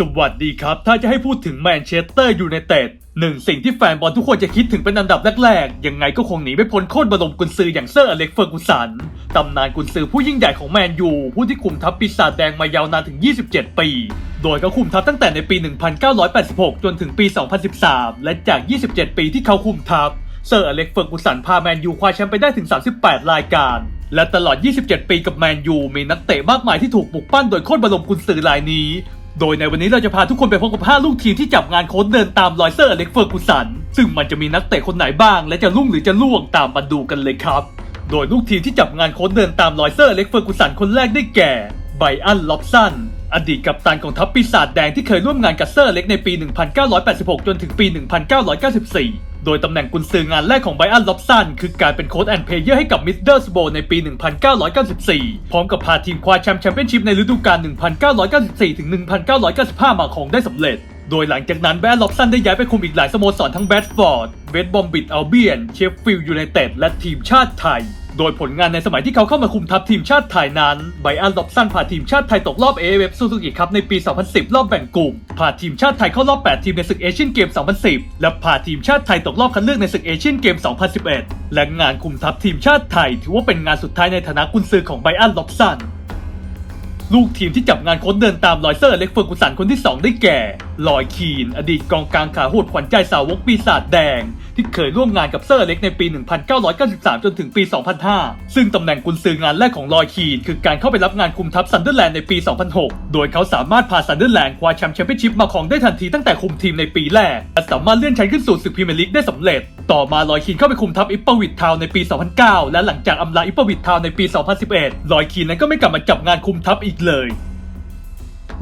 สวัสดีครับ ถ้าจะให้พูดถึงแมนเชสเตอร์ยูไนเต็ดหนึ่งสิ่งที่แฟนบอลทุกคนจะคิดถึงเป็นอันดับแรกๆ ยังไงก็คงหนีไม่พ้นโคตรบรมกุนซืออย่างเซอร์อเล็กเฟอร์กูสัน ตำนานกุนซือผู้ยิ่งใหญ่ของแมนยู ผู้ที่คุมทัพปีศาจแดงมายาวนานถึง 27 ปี โดยเขาคุมทัพตั้งแต่ในปี 1986 จนถึงปี 2013 และจาก 27 ปีที่เขาคุมทัพ เซอร์อเล็กเฟอร์กูสันพาแมนยูคว้าแชมป์ไปได้ถึง 38 รายการและตลอด 27 ปีกับแมนยู มีนักเตะมากมายที่ถูกปลุกปั้นโดยโค้ชบรมกุนซือรายนี้ โดยในวันนี้เราจะพาทุกคนไปพบกับ 5 ลูกทีมที่จับงานโค้ดเดินตามรอยเซอร์อเล็กเฟอร์กูสัน ซึ่งมันจะมีนักเตะคนไหนบ้าง และจะรุ่งหรือจะล่วงตามมาดูกันเลยครับ โดยลูกทีมที่จับงานโค้ดเดินตามรอยเซอร์อเล็กเฟอร์กูสันคนแรกได้แก่ไบอันล็อบสันอดีตกัปตันของทัพปีศาจแดงที่เคยร่วมงานกับเซอร์เล็กในปี 1986 จนถึงปี 1994 โดยตำแหน่งกุนซืองานแรกของไบอันล็อบสันคือการเป็นโค้ชแอนด์เพลเยอร์ให้กับมิดเดิลสโบในปี 1994 พร้อมกับพาทีมคว้าแชมป์แชมเปี้ยนชิพในฤดูกาล 1994ถึง1995 มาของได้สำเร็จโดยหลังจากนั้นแบรนล็อบสันได้ย้ายไปคุมอีกหลายสโมสรทั้งแบดฟอร์ด เวสต์บอมบิดอัลเบียน เชฟฟิลด์ยูไนเต็ด และทีมชาติไทย โดยผลงานในสมัยที่เขาเข้ามาคุมทัพทีมชาติไทยนั้น ไบอันล็อบสันพาทีมชาติไทยตกรอบ AFF ซูซูกิครับในปี 2010 รอบแบ่งกลุ่ม พาทีมชาติไทยเข้ารอบ 8 ทีมในศึกเอเชียนเกม 2010 และพาทีมชาติไทยตกรอบคัดเลือกในศึกเอเชียนเกม 2011 และงานคุมทัพทีมชาติไทย ถือว่าเป็นงานสุดท้ายในฐานะกุนซือของไบอันล็อบสันลูกทีมที่จับงานโค้ชเดินตามลอยเซอร์เล็กเฟอร์กุสันคนที่ 2 ได้แก่ ลอยคีน อดีตกองกลางขาโหดขวัญใจสาวกปีศาจแดง ที่เคยร่วมงานกับเซอร์เล็กในปี 1993 จนถึงปี 2005 ซึ่งตำแหน่งกุนซืองานแรกของลอยคีนคือการเข้าไปรับงานคุมทัพซันเดอร์แลนด์ในปี 2006 โดยเขาสามารถพาซันเดอร์แลนด์คว้าแชมป์แชมเปี้ยนชิพมาครองได้ทันทีตั้งแต่คุมทีมในปีแรกและสามารถเลื่อนชั้นขึ้นสู่ศึกพรีเมียร์ลีกได้สำเร็จ ต่อมาลอยคีนเข้าไปคุมทัพอิปเปอร์วิดทาวในปี 2009 และหลังจากอำลาอิปเปอร์วิดทาวน์ในปี 2011 ลอยคีนนั้นก็ไม่กลับมาจับงานคุมทัพอีกเลย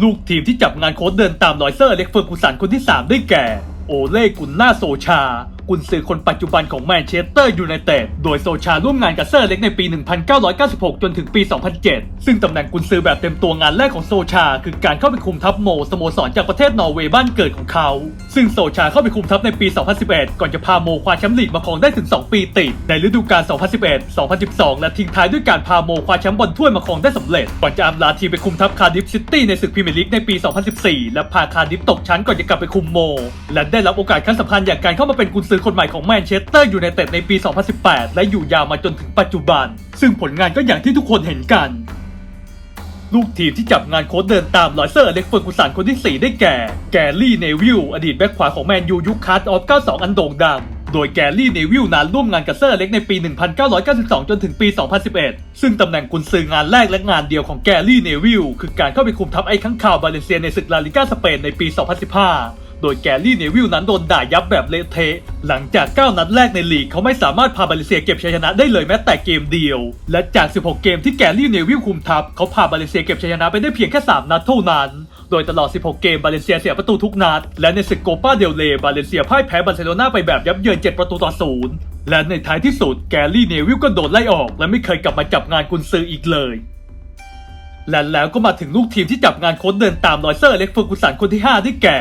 ลูกทีมที่จับงานโค้ชเดินตามรอยเซอร์เล็กเฟอร์กูสันคนที่ 3 ได้แก่ โอเล่กุนนาโซชา กุนซือคนปัจจุบันของแมนเชสเตอร์ยูไนเต็ด โดยโซชาร่วมงานกับเซอร์เล็กในปี 1996 จนถึงปี 2007 ซึ่งตำแหน่งกุนซือแบบเต็มตัวงานแรกของโซชา คือการเข้าไปคุมทัพโมสโมสรจากประเทศนอร์เวย์บ้านเกิดของเขา ซึ่งโซชาเข้าไปคุมทัพในปี 2011 ก่อนจะพาโมคว้าแชมป์ลีกมาครองได้ถึง 2 ปีติด ในฤดูกาล 2011 2012 และทิ้งท้ายด้วยการพาโมคว้าแชมป์บอลถ้วยมาครองได้สำเร็จ ก่อนจะอำลาทีมไปคุมทัพคาร์ดิฟซิตี้ในศึกพรีเมียร์ลีกในปี 2014 และพาคาร์ดิฟตกชั้นก่อนจะกลับไปคุมโม และได้รับโอกาสครั้งสำคัญอย่างการเข้ามาเป็นกุนซือคนใหม่ของแมนเชสเตอร์อยูไนเต็ดในปี 2018 และอยู่ยาวมาจนถึงปัจจุบัน ซึ่งผลงานก็อย่างที่ทุกคนเห็นกัน ลูกทีมที่จับงานโค้ชเดินตามลอยเซอร์เล็กเฟอร์กูสันคนที่ 4 ได้แก่ แกรี่เนวิลอดีตแบ็คขวาของแมนยูยุคคัสออฟ 92 อันโด่งดังโดยแกรี่เนวิลนั้นร่วมงานกับเซอร์เล็กในปี 1992 จนถึงปี 2011 ซึ่งตำแหน่งกุนซืองานแรกและงานเดียวของแกรี่เนวิลคือการเข้าไปคุมทัพไอ้ข้างข่าวบาเลนเซียในศึกลาลิก้าสเปนในปี 2015 โดยแกรี่เนวิลนั้นโดนด่ายับแบบเละเทะ หลังจาก 9 นัดแรกในลีกเขาไม่สามารถพาบาเลเซียเก็บชัยชนะได้เลยแม้แต่เกมเดียว และจาก 16 เกมที่แกรี่เนวิลคุมทัพเขาพาบาเลเซียเก็บชัยชนะไปได้เพียงแค่ 3 นัดเท่านั้น โดยตลอด 16 เกมบาเลเซียเสียประตูทุกนัด และในศึกโกปาเดลเรย์บาเลเซียพ่ายแพ้บาร์เซโลนาไปแบบยับเยิน 7 ประตูต่อศูนย์และในท้ายที่สุดแกรี่เนวิลก็โดนไล่ออก และไม่เคยกลับมาจับงานกุนซืออีกเลยและแล้วก็มาถึงลูกทีมที่จับงานโค้ชเดินตามรอยเซอร์เล็กเฟอร์กูสันคนที่ 5 ได้แก่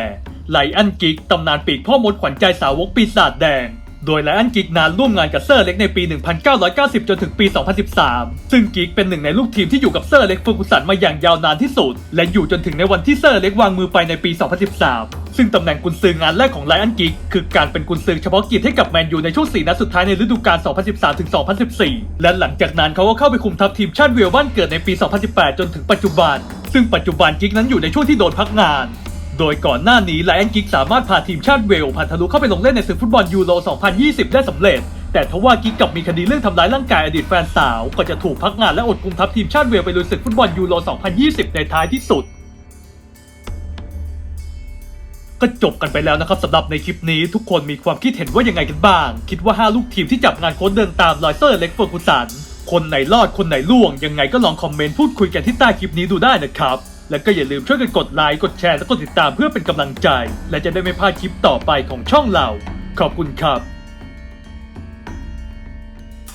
ไลอันกิกตำนานปีกพ่อมดขวัญใจสาวกปีศาจแดง โดยไลอันกิกนานร่วมงานกับเซอร์เล็กในปี 1990 จนถึงปี 2013 ซึ่งกิกเป็นหนึ่งในลูกทีมที่อยู่กับเซอร์เล็กฟอร์กูสันมาอย่างยาวนานที่สุด และอยู่จนถึงในวันที่เซอร์เล็กวางมือไปในปี 2013ซึ่งตำแหน่งกุนซืองานแรกของไลอันกิกคือการเป็นกุนซือเฉพาะกิจให้กับแมนยูในช่วง4นัดสุดท้ายในฤดูกาล 2013ถึง2014 และหลังจากนั้นเขาก็เข้าไปคุมทัพทีมชาติเวลบ้านเกิดในปี 2018 จนถึงปัจจุบัน ซึ่งปัจจุบันกิกนั้นอยู่ในช่วงที่โดนพักงาน โดยก่อนหน้านี้ไลออนกิกสามารถพาทีมชาติเวลผ่านทะลุเข้าไปลงเล่นในศึกฟุตบอลยูโร 2020 ได้สำเร็จ แต่ทว่ากิกกับมีคดีเรื่องทำร้ายร่างกายอดีตแฟนสาว ก็จะถูกพักงานและอดคุมทัพทีมชาติเวลไปลุยศึกฟุตบอลยูโร 2020 ในท้ายที่สุด ก็จบกันไปแล้วนะครับสำหรับในคลิปนี้ทุกคนมีความคิดเห็นว่ายังไงกันบ้าง คิดว่า 5 ลูกทีมที่จับงานโค้ชเดินตามลอยเซอร์เล็กเฟอร์กูสันคนไหนรอดคนไหนล่วงยังไงก็ลองคอมเมนต์พูดคุยกันที่ใต้คลิปนี้ดูได้นะครับ และก็อย่าลืมช่วยกันกดไลค์กดแชร์และกดติดตามเพื่อเป็นกำลังใจ และจะได้ไม่พลาดคลิปต่อไปของช่องเรา ขอบคุณครับ